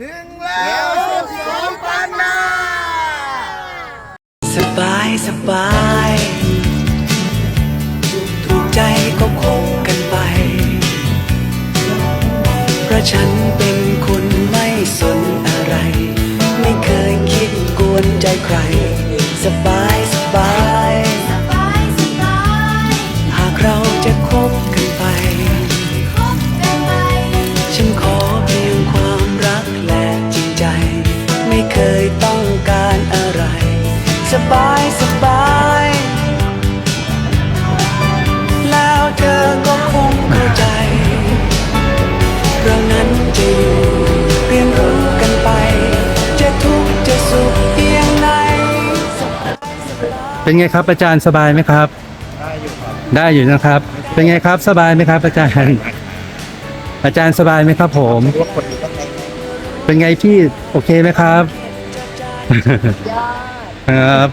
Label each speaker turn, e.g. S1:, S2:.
S1: ถึงแล้วสุขสมปันนา
S2: สบายสบายถูกใจก็คบกันไป เพราะฉันเป็นคนไม่สนอะไร ไม่เคยคิดกวนใจใคร สบายสบาย
S3: สบายสบาย
S2: หากเราจะคบ ไม่เคยต้องการอะไร สบายสบาย แล้วเธอก็คงเข้าใจเรานั้นจะอยู่เรียนรู้กันไป จะทุกข์จะสุขเพียงไหน
S4: เป็นไงครับอาจารย์สบายไหมครับ ได้อยู่ครับได้อยู่นะครับ เป็นไงครับสบายไหมครับ อาจารย์ อาจารย์สบายไหมครับผม เป็นไงพี่ โอเคไหมครับ ครับ